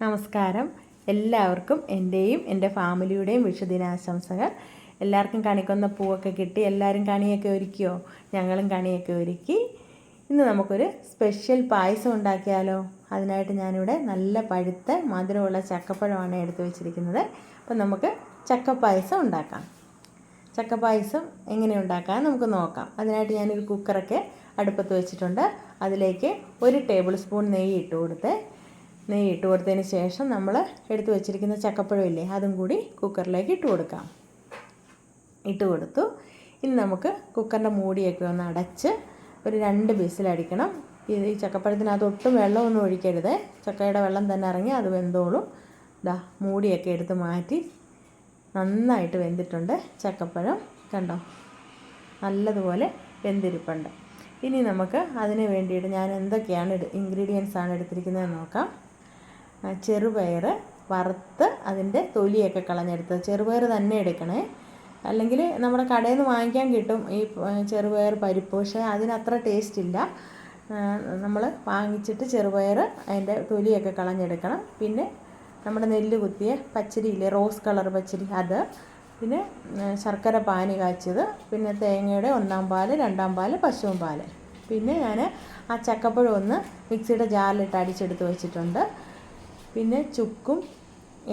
നമസ്കാരം. എല്ലാവർക്കും എന്റെയും എന്റെ ഫാമിലിയുടെയും വിഷുദിനാശംസകൾ. എല്ലാവർക്കും കണിക്കൊന്ന പൂവൊക്കെ കിട്ടി. എല്ലാവരും കണിയൊക്കെ ഒരുക്കിയോ? ഞങ്ങളും കണിയൊക്കെ ഒരുക്കി. ഇന്ന് നമുക്കൊരു സ്പെഷ്യൽ പായസം ഉണ്ടാക്കിയാലോ? അതിനായിട്ട് ഞാനിവിടെ നല്ല പഴുത്ത മധുരമുള്ള ചക്കപ്പഴമാണ് എടുത്തു വെച്ചിരിക്കുന്നത്. അപ്പം നമുക്ക് ചക്കപ്പായസം ഉണ്ടാക്കാം. ചക്കപ്പായസം എങ്ങനെ ഉണ്ടാക്കാം നമുക്ക് നോക്കാം. അതിനായിട്ട് ഞാനൊരു കുക്കറൊക്കെ അടുപ്പത്ത് വെച്ചിട്ടുണ്ട്. അതിലേക്ക് ഒരു ടേബിൾ സ്പൂൺ നെയ്യ് ഇട്ട് കൊടുത്ത് നെയ്യ് ഇട്ട് കൊടുത്തതിന് ശേഷം നമ്മൾ എടുത്തു വെച്ചിരിക്കുന്ന ചക്കപ്പഴം ഇല്ലേ അതും കൂടി കുക്കറിലേക്ക് ഇട്ട് കൊടുക്കാം. ഇട്ട് കൊടുത്തു. ഇനി നമുക്ക് കുക്കറിന്റെ മൂടിയൊക്കെ ഒന്ന് അടച്ച് ഒരു രണ്ട് ബിസിലടിക്കണം ഇത് ഈ ചക്കപ്പഴത്തിനകത്ത് ഒട്ടും വെള്ളമൊന്നും ഒഴിക്കരുത്. ചക്കയുടെ വെള്ളം തന്നെ ഇറങ്ങി അത് വെന്തോളും. ഇതാ മൂടിയൊക്കെ എടുത്ത് മാറ്റി നന്നായിട്ട് വെന്തിട്ടുണ്ട് ചക്കപ്പഴം. കണ്ടോ? നല്ലതുപോലെ വെന്തിരിപ്പുണ്ട്. ഇനി നമുക്ക് അതിന് വേണ്ടിയിട്ട് ഞാൻ എന്തൊക്കെയാണ് ഇൻഗ്രീഡിയൻസ് ആണ് എടുത്തിരിക്കുന്നത് നോക്കാം. ചെറുപയർ വറുത്ത് അതിന്റെ തൊലിയൊക്കെ കളഞ്ഞെടുത്ത് ചെറുപയർ തന്നെ എടുക്കണേ. അല്ലെങ്കിൽ നമ്മുടെ കടയിൽ നിന്ന് വാങ്ങിക്കാൻ കിട്ടും ഈ ചെറുപയർ പരിപ്പ്. പക്ഷേ അതിനത്ര ടേസ്റ്റ് ഇല്ല. നമ്മൾ വാങ്ങിച്ചിട്ട് ചെറുപയർ അതിന്റെ തൊലിയൊക്കെ കളഞ്ഞെടുക്കണം. പിന്നെ നമ്മുടെ നെല്ല് കുത്തിയ പച്ചരി ഇല്ലേ റോസ് കളർ പച്ചരി അത്. പിന്നെ ശർക്കര പാനി കാച്ചിയത് പിന്നെ തേങ്ങയുടെ ഒന്നാം പാൽ രണ്ടാം പാൽ പശുവും പാൽ. പിന്നെ ഞാൻ ആ ചക്കപ്പഴം ഒന്ന് മിക്സിയുടെ ജാറിലിട്ട് അടിച്ചെടുത്ത് വെച്ചിട്ടുണ്ട്. പിന്നെ ചുക്കും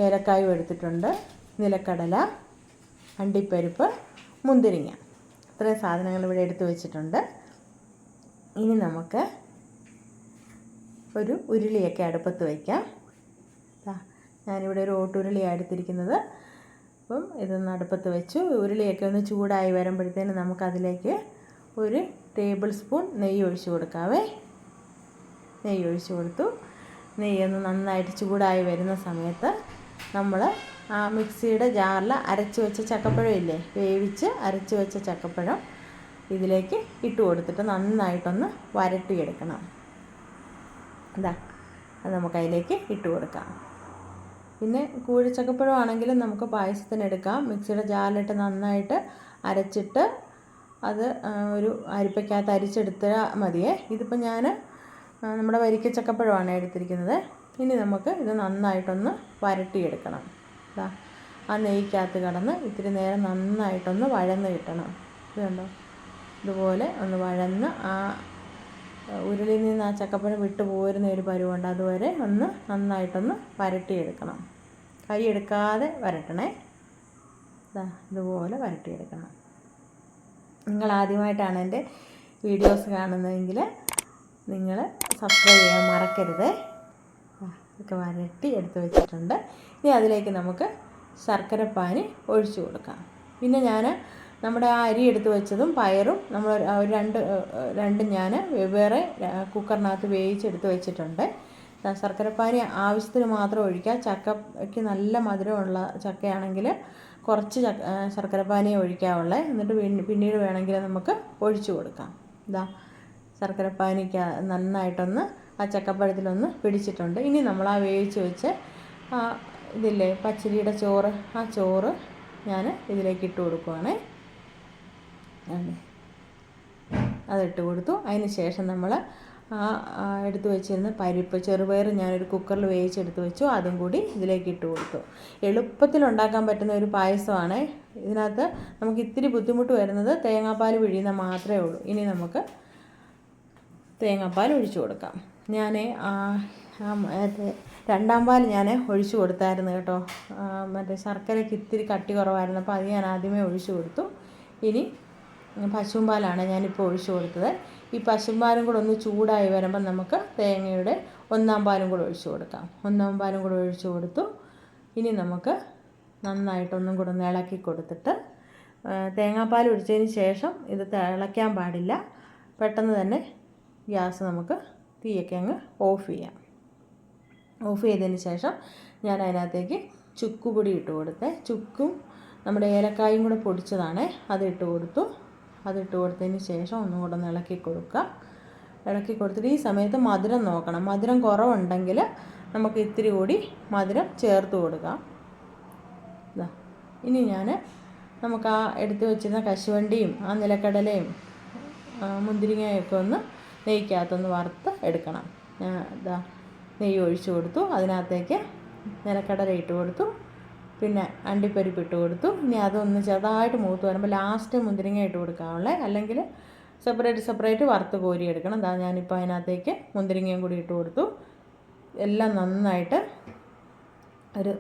ഏലക്കായും എടുത്തിട്ടുണ്ട്. നിലക്കടല അണ്ടിപ്പരിപ്പ് മുന്തിരിങ്ങ. ഇത്രയും സാധനങ്ങൾ ഇവിടെ എടുത്ത് വെച്ചിട്ടുണ്ട്. ഇനി നമുക്ക് ഒരു ഉരുളിയൊക്കെ അടുപ്പത്ത് വയ്ക്കാം ഞാനിവിടെ ഒരു ഓട്ടുരുളിയാണ് എടുത്തിരിക്കുന്നത്. അപ്പം ഇതൊന്ന് അടുപ്പത്ത് വെച്ചു. ഉരുളിയൊക്കെ ഒന്ന് ചൂടായി വരുമ്പോഴത്തേന് നമുക്കതിലേക്ക് ഒരു ടേബിൾ സ്പൂൺ നെയ്യ് ഒഴിച്ചു കൊടുക്കാവേ. നെയ്യ് ഒഴിച്ചു കൊടുത്തു. നെയ്യൊന്ന് നന്നായിട്ട് ചൂടായി വരുന്ന സമയത്ത് നമ്മൾ ആ മിക്സിയുടെ ജാറിൽ അരച്ച് വെച്ച ചക്കപ്പഴം ഇല്ലേ? വേവിച്ച് അരച്ച് വെച്ച ചക്കപ്പഴം ഇതിലേക്ക് ഇട്ട് കൊടുത്തിട്ട് നന്നായിട്ടൊന്ന് വരട്ടിയെടുക്കണം. ഇതാ അത് നമുക്ക് അതിലേക്ക് ഇട്ട് കൊടുക്കാം. പിന്നെ കൂഴിച്ചക്കപ്പഴം ആണെങ്കിലും നമുക്ക് പായസത്തിന് എടുക്കാം. മിക്സിയുടെ ജാറിലിട്ട് നന്നായിട്ട് അരച്ചിട്ട് അത് ഒരു അരിപ്പയ്ക്കകത്ത് അരിച്ചെടുത്താൽ മതിയേ. ഇതിപ്പോൾ ഞാൻ നമ്മുടെ വരിക്ക ചക്കപ്പഴമാണ് എടുത്തിരിക്കുന്നത്. ഇനി നമുക്ക് ഇത് നന്നായിട്ടൊന്ന് വരട്ടിയെടുക്കണം. ദാ ആ നെയ്ക്കകത്ത് കടന്ന് ഇത്തിരി നേരം നന്നായിട്ടൊന്ന് വഴന്ന് കിട്ടണം. ഇത് കണ്ടോ? ഇതുപോലെ ഒന്ന് വഴന്ന് ആ ഉരുളിയിൽ നിന്ന് ആ ചക്കപ്പഴം വിട്ടു പോരുന്ന ഒരു പരുവുണ്ട്. അതുവരെ ഒന്ന് നന്നായിട്ടൊന്ന് വരട്ടിയെടുക്കണം. കൈ എടുക്കാതെ വരട്ടണേ. ദാ ഇതുപോലെ വരട്ടിയെടുക്കണം. നിങ്ങൾ ആദ്യമായിട്ടാണ് എന്റെ വീഡിയോസ് കാണുന്നതെങ്കിൽ നിങ്ങൾ സബ്സ്ക്രൈബ് ചെയ്യാൻ മറക്കരുത്. ഒക്കെ വരട്ടി എടുത്ത് വെച്ചിട്ടുണ്ട്. ഇനി അതിലേക്ക് നമുക്ക് ശർക്കരപ്പാനി ഒഴിച്ചു കൊടുക്കാം. പിന്നെ ഞാൻ നമ്മുടെ ആ അരി എടുത്ത് വെച്ചതും പയറും നമ്മൾ ഒരു- രണ്ട് രണ്ടും ഞാൻ വെവ്വേറെ കുക്കറിനകത്ത് വേവിച്ചെടുത്ത് വെച്ചിട്ടുണ്ട്. ശർക്കരപ്പാനി ആവശ്യത്തിന് മാത്രം ഒഴിക്കുക ചക്കയ്ക്ക് നല്ല മധുരമുള്ള ചക്കയാണെങ്കിൽ കുറച്ച് ചക്ക ശർക്കരപ്പാനിയെ ഒഴിക്കാവുള്ളേ. എന്നിട്ട് പിന്നീട് വേണമെങ്കിൽ നമുക്ക് ഒഴിച്ചു കൊടുക്കാം. ഇതാ ശർക്കരപ്പാനിക്ക് നന്നായിട്ടൊന്ന് ആ ചക്കപ്പഴത്തിലൊന്ന് പിടിച്ചിട്ടുണ്ട്. ഇനി നമ്മൾ ആ വേവിച്ച് വെച്ച് ആ ഇതില്ലേ പച്ചരിയുടെ ചോറ് ആ ചോറ് ഞാൻ ഇതിലേക്ക് ഇട്ട് കൊടുക്കുവാണേ. അതെ അതിട്ട് കൊടുത്തു. അതിന് ശേഷം നമ്മൾ ആ എടുത്ത് വെച്ചിരുന്ന പരിപ്പ് ചെറുപയർ ഞാനൊരു കുക്കറിൽ വേവിച്ചെടുത്ത് വെച്ചു. അതും കൂടി ഇതിലേക്ക് ഇട്ട് കൊടുത്തു. എളുപ്പത്തിൽ ഉണ്ടാക്കാൻ പറ്റുന്ന ഒരു പായസമാണ്. ഇതിനകത്ത് നമുക്ക് ഇത്തിരി ബുദ്ധിമുട്ട് വരുന്നത് തേങ്ങാപ്പാൽ പിഴിയുന്ന മാത്രമേ ഉള്ളൂ. ഇനി നമുക്ക് തേങ്ങാപ്പാൽ ഒഴിച്ചു കൊടുക്കാം. ഞാൻ രണ്ടാം പാൽ ഞാൻ ഒഴിച്ചു കൊടുത്തായിരുന്നു കേട്ടോ. മറ്റേ ശർക്കരയ്ക്ക് ഇത്തിരി കട്ടി കുറവായിരുന്നു. അപ്പോൾ അത് ഞാൻ ആദ്യമേ ഒഴിച്ചു കൊടുത്തു. ഇനി പശുമ്പാലാണ് പാലാണ് ഞാനിപ്പോൾ ഒഴിച്ചു കൊടുത്തത്. ഈ പശുമ്പാലും പാലും കൂടെ ഒന്ന് ചൂടായി വരുമ്പോൾ നമുക്ക് തേങ്ങയുടെ ഒന്നാം പാലും കൂടെ ഒഴിച്ചു കൊടുക്കാം. ഒന്നാം പാലും കൂടെ ഒഴിച്ചു കൊടുത്തു. ഇനി നമുക്ക് നന്നായിട്ടൊന്നും കൂടെ ഒന്ന് ഇളക്കി കൊടുത്തിട്ട് തേങ്ങാപ്പാൽ ഒഴിച്ചതിന് ശേഷം ഇത് തിളയ്ക്കാൻ പാടില്ല. പെട്ടെന്ന് തന്നെ ഗ്യാസ് നമുക്ക് തീയൊക്കെ അങ്ങ് ഓഫ് ചെയ്യാം. ഓഫ് ചെയ്തതിന് ശേഷം ഞാൻ അതിനകത്തേക്ക് ചുക്കുപൊടി ഇട്ട് കൊടുത്തെ. ചുക്കും നമ്മുടെ ഏലക്കായും കൂടെ പൊടിച്ചതാണ്. അത് ഇട്ട് കൊടുത്തു. അത് ഇട്ട് കൊടുത്തതിന് ശേഷം ഒന്നും കൂടെ ഒന്ന് ഇളക്കി കൊടുക്കാം. ഇളക്കി കൊടുത്തിട്ട് ഈ സമയത്ത് മധുരം നോക്കണം. മധുരം കുറവുണ്ടെങ്കിൽ നമുക്ക് ഇത്തിരി കൂടി മധുരം ചേർത്ത് കൊടുക്കാം. ഇതാ ഇനി ഞാൻ നമുക്ക് ആ എടുത്ത് വെച്ചിരുന്ന കശുവണ്ടിയും ആ നിലക്കടലയും മുന്തിരിങ്ങയൊക്കെ ഒന്ന് നെയ്ക്കകത്തൊന്ന് വറുത്ത് എടുക്കണം. ഇതാ നെയ്യ് ഒഴിച്ചു കൊടുത്തു. അതിനകത്തേക്ക് നിലക്കടല ഇട്ട് കൊടുത്തു. പിന്നെ അണ്ടിപ്പരിപ്പ് ഇട്ട് കൊടുത്തു. ഇനി അതൊന്ന് ചെറുതായിട്ട് മൂത്ത് വരുമ്പോൾ ലാസ്റ്റ് മുന്തിരിങ്ങ ഇട്ട് കൊടുക്കാവുള്ളേ. അല്ലെങ്കിൽ സെപ്പറേറ്റ് സെപ്പറേറ്റ് വറുത്ത് കോരി എടുക്കണം. അതാ ഞാനിപ്പോൾ അതിനകത്തേക്ക് മുന്തിരിങ്ങയും കൂടി ഇട്ട് കൊടുത്തു. എല്ലാം നന്നായിട്ട് ഒരു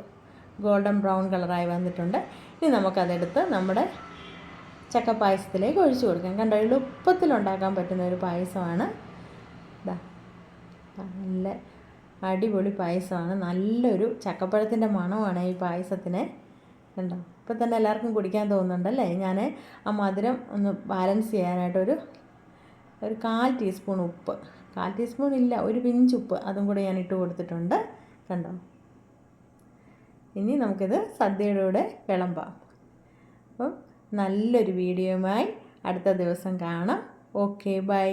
ഗോൾഡൻ ബ്രൗൺ കളറായി വന്നിട്ടുണ്ട്. ഇനി നമുക്കതെടുത്ത് നമ്മുടെ ചക്ക പായസത്തിലേക്ക് ഒഴിച്ചു കൊടുക്കാം. കണ്ടോ എളുപ്പത്തിൽ ഉണ്ടാക്കാൻ പറ്റുന്ന ഒരു പായസമാണ്. ഇതാ നല്ല അടിപൊളി പായസമാണ്. നല്ലൊരു ചക്കപ്പഴത്തിന്റെ മണമാണ് ഈ പായസത്തിന്. കണ്ടോ ഇപ്പം തന്നെ എല്ലാവർക്കും കുടിക്കാൻ തോന്നുന്നുണ്ടല്ലേ? ഞാൻ ആ മധുരം ഒന്ന് ബാലൻസ് ചെയ്യാനായിട്ടൊരു ഒരു കാൽ ടീസ്പൂൺ ഉപ്പ്. കാൽ ടീസ്പൂൺ ഇല്ല ഒരു പിഞ്ച് ഉപ്പ് അതും കൂടെ ഞാൻ ഇട്ട് കൊടുത്തിട്ടുണ്ട്. കണ്ടോ ഇനി നമുക്കിത് സദ്യയുടെ കൂടെ വിളമ്പാം. അപ്പം നല്ലൊരു വീഡിയോയുമായി അടുത്ത ദിവസം കാണാം. Okay bye.